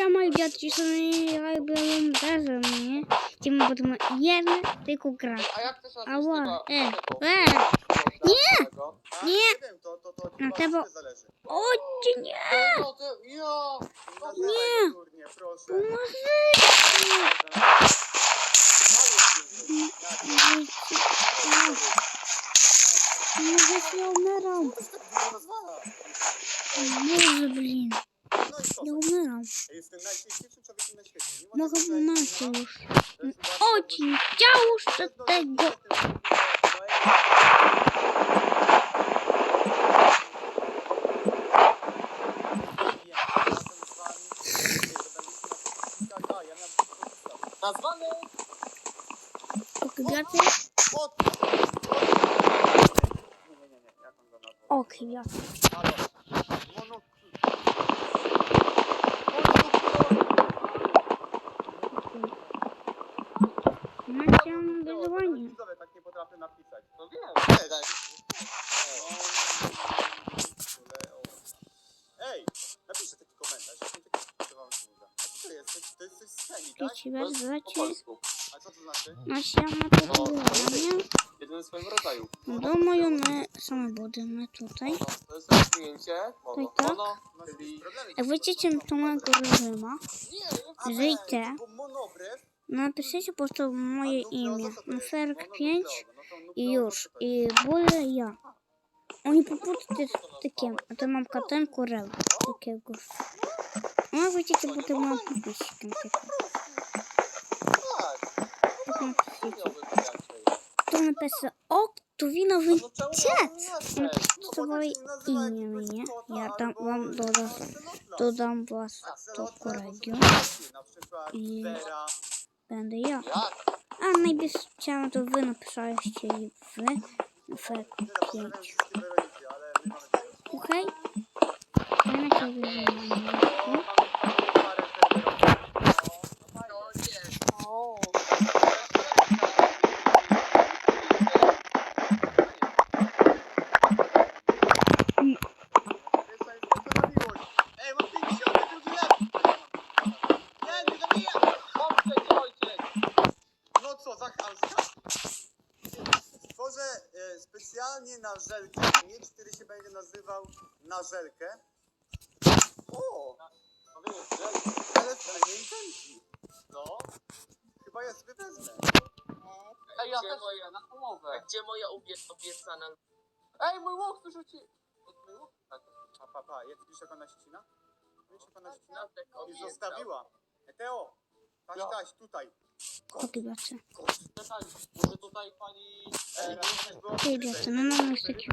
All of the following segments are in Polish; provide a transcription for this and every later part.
samo idioci są jakby razem, nie? Idziemy potem jeden tylko gra. A jak ty sądzisz Ała, e, e, nie, nie, na tego, o ci nie, nie, pomocy. Może się umieram. Może, blin. Jestem najpiękniejszym człowiekiem na świecie. No, no chyba już. Chodzi, chciał już tego. Nazwany... Okwiaty? Okwiaty. Почнемо будем Думаю, ми саме будемо тут. Так. А Вичистимо туман режима. Жийте. А? Напишите просто моє имя. Ну, 45 і Юж. и более я. Вони попутати з таким. Это то мамка тим курел. Таке гусь. Може тільки бути мамка підписчиком таким. ona pisze, o, tu winowy ciec. Ona pisze swoje ja tam wam dodam, dodam was do kolegium i będę ja. A najpierw chciałam to wy napisaliście i wy, F5. Okej? Okay? Ja na na żelkę. O! No wiesz, że... Ale fajnie intencji. No. Chyba ja sobie wezmę. Ej, ja też moja na połowę. Gdzie moja obie obiecana Ej, mój łuk wyrzuci. To twój łuk? Tak. Pa, pa, pa. Jak widzisz jak ona ścina? Widzisz jak ona ścina? latek I obiecał? zostawiła. Teo! Taś, Ja. taś, tutaj. Podbijacie. Czekaj, może tutaj pani... Ej, było Podbijacie. No mamy już takie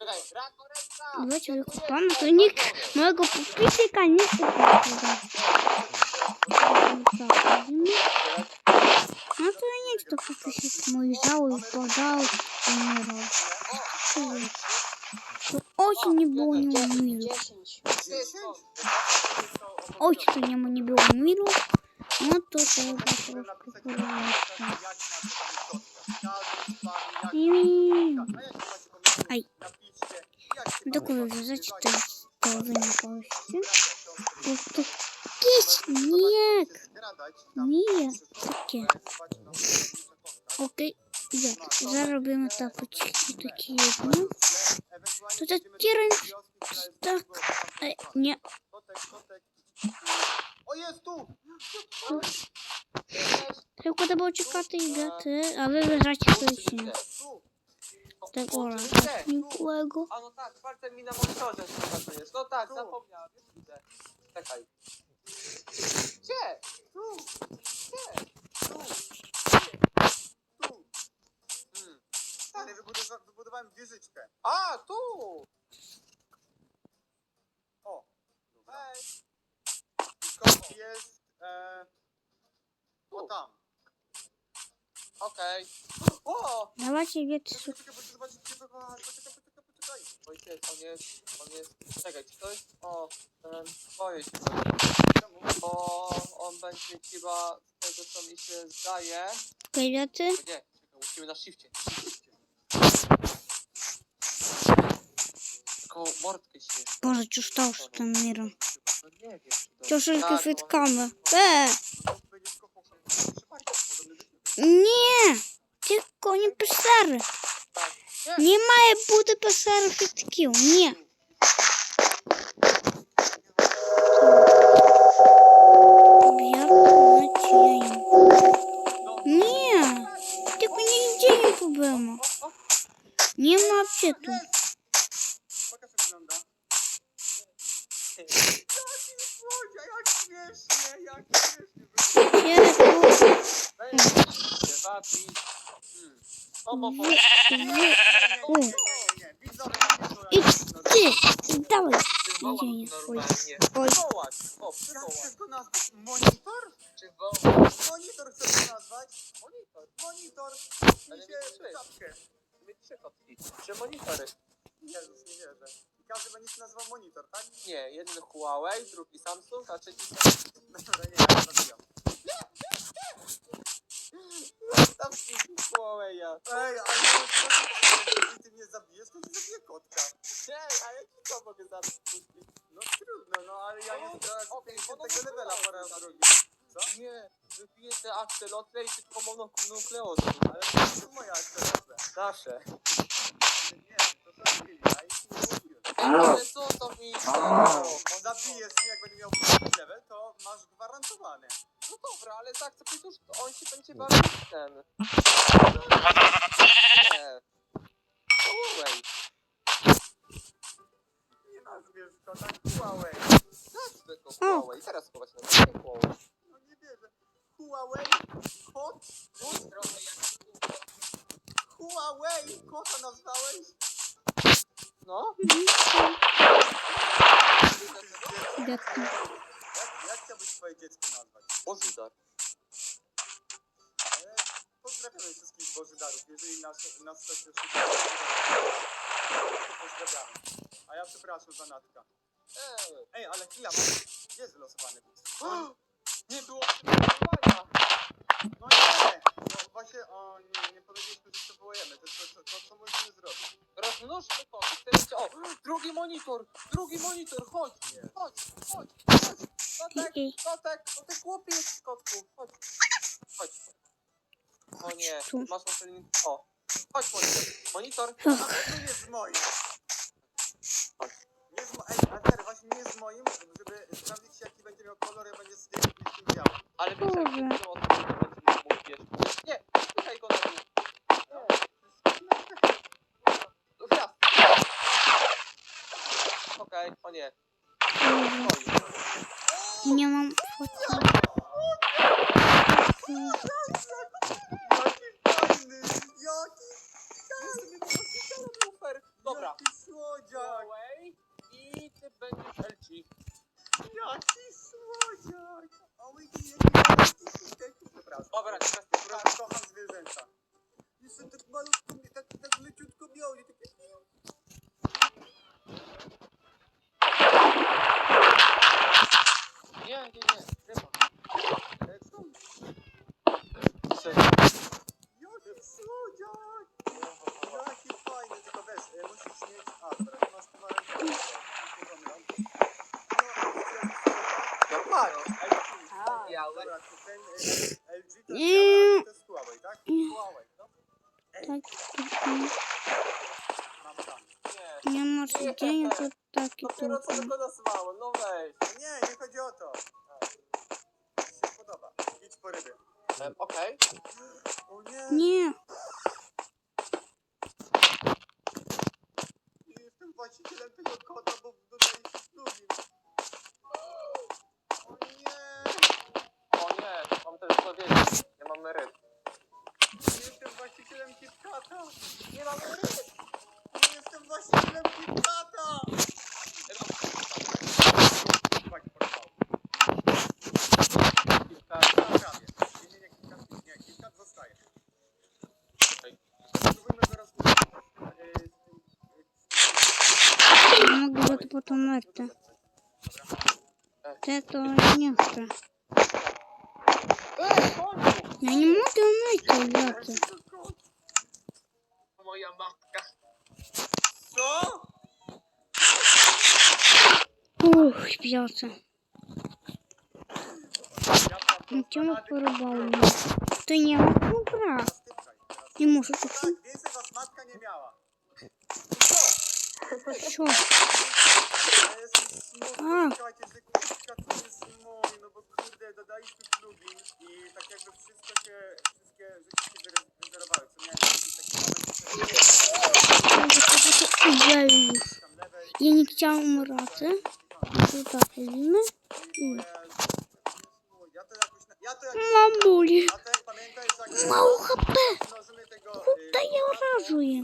Два человека спамят. У них много подписчика, не Ну то и нет, кто подписчик мой взял и продал умирал. Очень не было не умиру. Очень не не было миру. Ну, Но то только Ай. просто napisać курочка. jak nazywa mi И A jak macie pomysły, Aj. napiszcie, jak się так mamy вязать, nazywać. то, то вы не получите. Bracia, siostry, Просто кись, нет, zgradać, tam нет, przyszło, takie. zobaczyć, no, najbliższa kostka. Окей, так, заробимо тапочки такі одні. Ewentualnie To będziemy otwieraj do wioski, która jest tak. niedługo, tam Е, kotek, ні, kotek, kotek. O, jest tu! треба буде чекати йдете, а ви лежачі стоїть. tego nikogo. A no tak, czwarte mi na monitorze chyba to jest. No tak, zapomniałem, już widzę. Czekaj. Gdzie? Tu. Gdzie? Tu. Gdzie? Tu. Hmm. Stary, wybudowa wybudowałem wieżyczkę. A, tu! O. Hej. Skąd jest... E... O tam. Okej. Okay. Macie wiecie. Poczekaj, poczekaj, poczekaj, poczekaj. Wojciech, on jest, on jest, czekaj, czy to jest, o, ten, boję się. Bo on będzie chyba, z tego co mi się zdaje, Piloty? nie, czekaj, musimy na shifcie. Tylko mordkę się. Boże, cóż to z tym mirą. No nie wiem, czy to... Cioszyszkę Tak, on- Nie! Tylko nie pesery. tak. Не має бути писарів фітків. Ні. Об'єкт значення. No, Ні. Тільки нігде не побимо. Нема апчету. bo, bo. Idź ty, dawaj. Gdzie jest swój swój? Wołać. O, przywołać. Chcesz go nazwać monitor? Czy wołać? Monitor chcesz go nazwać? Monitor. Monitor. Ale Mieć my trzy. czapkę. My trzy kotki. Trzy monitory. Jezus, nie wierzę. I każdy będzie się nazywał monitor, tak? Nie, jeden Huawei, drugi Samsung, a trzeci... Dobra, nie, zabijam zabijam. Tam Huawei'a. Ej, ale jeśli ty mnie zabijesz, to ci zabiję kotka. Nie, a ja ci co mogę zabić? No trudno, no ale ja nie teraz Okej, no tego to levela to drugi. Co? Nie, wypiję te akcelotle i tylko mononukleozy. Ale to jest moja akcja. Nasze. Nie, to są chwili, ja ich nie mówiłem. Ale zostaw mi to. Zabijesz mnie, jak będę miał level, to masz gwarantowane. No dobra, ale tak, to przecież on się będzie bawił w ten. Nie. Huawei. Nie nazwiesz to tak Huawei. Nazwę go Huawei. Teraz chowa na to Huawei. No nie wierzę. Huawei kot? Kot trochę jak Huawei kota nazwałeś? No. Mhm. Gatka. Też to pozdrawiamy. A ja przepraszam za Natka. Ej. Ej, ale chwila, bo gdzie jest wylosowany widz? Nie było przygotowania. No nie! No właśnie, o nie, nie powiedzieliśmy, że przywołujemy. To, to, to, to co musimy zrobić? Rozmnóżmy. Chcecie... O, drugi monitor. Drugi monitor. Chodź. Chodź. Chodź. Chodź. Kotek. Ej. Kotek. Kotek głupi jest kotku. Chodź. Chodź. O nie. Tu. Masz naczelnik. O. Chodź monitor. Monitor. A to nie jest moim! Nie z mo- Ej, a teraz właśnie nie z moim, żeby sprawdzić jaki będzie miał kolor, jak będzie z tym, z tym białym. Ale wiesz jak Boże. to o tym będzie mógł wiesz. Nie. Słuchaj go na dół. Nie. Wjazd. Okej. O nie. Oj. Nie mam foto. Jaki fajny! Jaki, Jestem właścicielem lufer. Dobra. jaki słodziak! Huawei i ty będziesz LG. Jaki słodziak! O, jaki Przepraszam. Dobra, teraz prostu kocham zwierzęta. Jeszcze tak malutko, mnie tak, tak leciutko miał, nie takie... Nie, nie, nie. Ryba. E, co? Serio. Jaki słodziak! Jaki fajny, tylko wiesz, e, musisz mieć... A, teraz masz pomarańczowy. Normalnie. Białe. Ten LG to, działa, to jest tak? Tak, Nie. Nie masz dzień, to taki Dopiero co tylko. tylko nazwało. Mamy ryb. jestem właścicielem KitKata. Nie mamy ryb. Jestem właścicielem KitKata. Tak, porwał. Kilka. Prawie. Nie, nie, nie, Я не могу умыть блоки. Моя матка. Что? Ух, пьялся. Ну, тему порубал. Ты не ну, брат. Не можешь уйти. Что? А, dodaliśmy plugin i tak jakby wszystko się, wszystkie rzeczy się wyzerowały, co miałem taki moment, że... Tam lewej... Ja nie chciałam racy. Tu tak robimy. Ja Mam boli. Mało HP. Y, Kurde, ja rażuję.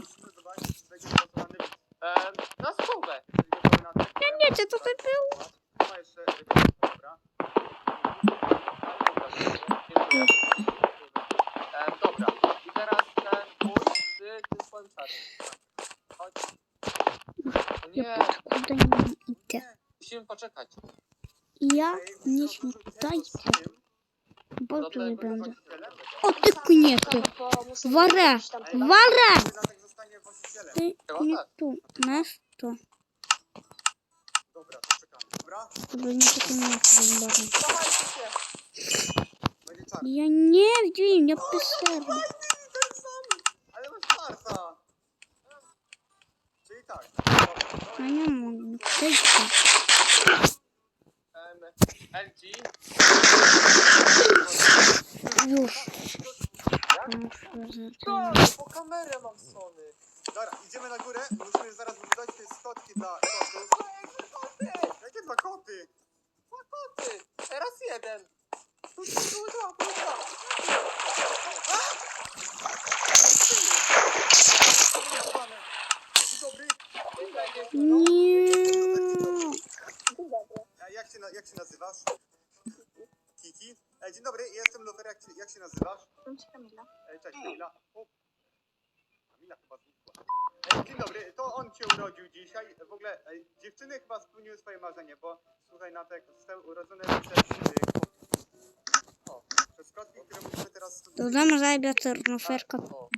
No spróbę. Ja nie, to by było? czekać. Ja nie śmitajcie. Bo tu nie będę. O ty knietu! Warę! Warę! Ty nie tu. Masz to. Dobra, to czekamy. Dobra? Dobra, nie czekamy. Ja nie wiem, ja pisałem. Ale masz farsa! Czyli tak. Ja nie mogę. Cześć. Już. No, po kamerę mam Sony. Dobra, idziemy na górę. Musimy zaraz wybudować te skotki dla kotów. Jakie dwa koty? Dwa koty. Teraz jeden. Tu, tu, tu, dwa, tu, dwa. Dzień dobry. Nie. A jak się, na, jak się nazywasz? Kiki? E, dzień dobry, jestem Lufer. Jak, się- jak się nazywasz? Kamila. E, cześć Kamila. O. Kamila chyba znikła. E, dzień dobry, to on cię urodził dzisiaj. W ogóle e, dziewczyny chyba spełniły swoje marzenie, bo słuchaj Natek, zostały urodzone przez e, o, przez kotki, które musimy teraz... Dodam zajbia ternoferka. O,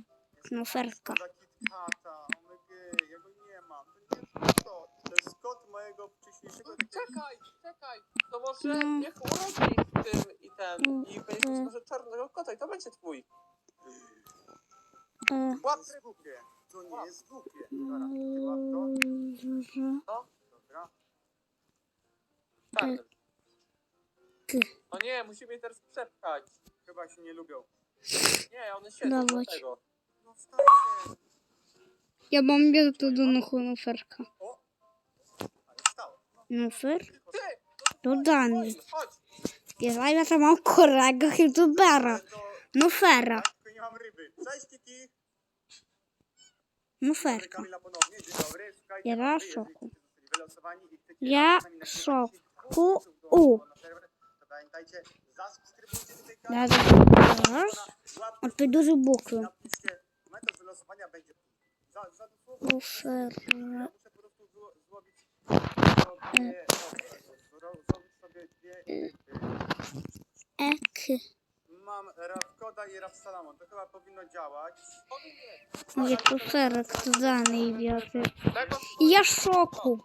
Knoferka. Za KitKata, omg, ja go nie mam. To nie jest kot, to jest kot mojego wcześniejszego... Mm, czekaj, czekaj, to może mm. niech urodzi w tym i ten, mm. i będziesz może czarnego kota i to będzie twój. Łap głupie, to nie jest głupie. Dobra, ty łap to. Tak. No, dobra. Czarny. O nie, musimy je teraz przepchać. Chyba się nie lubią. Nie, one siedzą do Dawać. tego. No wstań. Ja mam wielką do nochu oferkę. Nufer? Dodany. Śpiewajmy samą kolegę youtubera. Nufera. Nie mam ryby. Cześć Kiki. Nuferka. Ja na szoku. Ja szoku u. Ja A ty duży bukl. Nufera. Ek. Mam Rafkoda i Rafsalamon. To chyba powinno działać. Gdzie tu serek dany i wiatr. Ja szoku.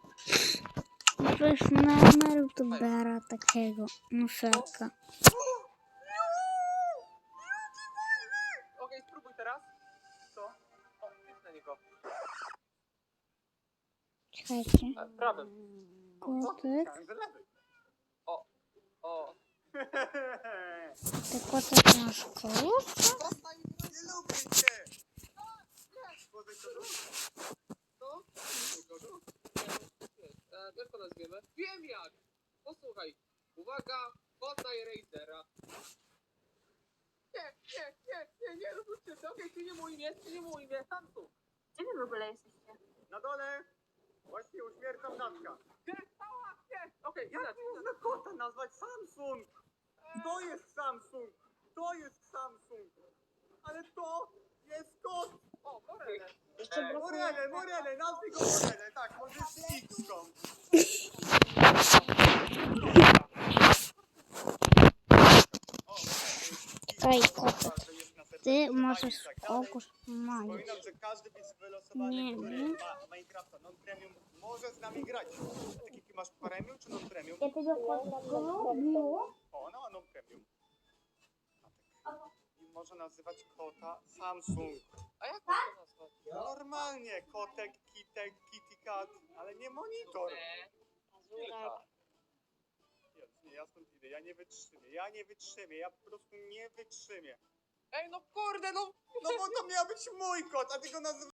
To jest na YouTubera takiego. No. Czekajcie. A, prawym. Kotek. Lewy. O. Ty kotek na szkołę? Zostań, nie lubię cię! Co? E, jak to nazwiemy? Wiem jak! Posłuchaj. Uwaga, poznaj Razera. Nie, nie, nie, nie, nie, róbcie to. Okej, ty nie mój imię, ty nie mój imię. Tam tu. Gdzie wy w ogóle jesteście? Na dole właśnie uśmiercam Natka. Nie, ała, nie. Okej, Jak inaczej. można kota nazwać Samsung? To jest Samsung! To jest Samsung! Ale to jest kot! O, Morele. E, Morele, Morele, nazwij go Morele, tak, może jest na serwerze Ty fajnie możesz że każdy widz wylosowany, Nie który wiem. ma Minecrafta non-premium, może z nami grać. Tak a ty masz premium czy non premium? Jakiego kodu miło? O, no, ona ma non premium. I może nazywać kota Samsung. A jak to nazwać? Normalnie kotek, kitek, kitty cat, ale nie monitor. Tak. Nie, ja stąd idę, ja nie wytrzymię, ja nie wytrzymię, ja po prostu nie wytrzymię. Ej, no kurde, no No bo to miał być mój kot, a ty go nazywasz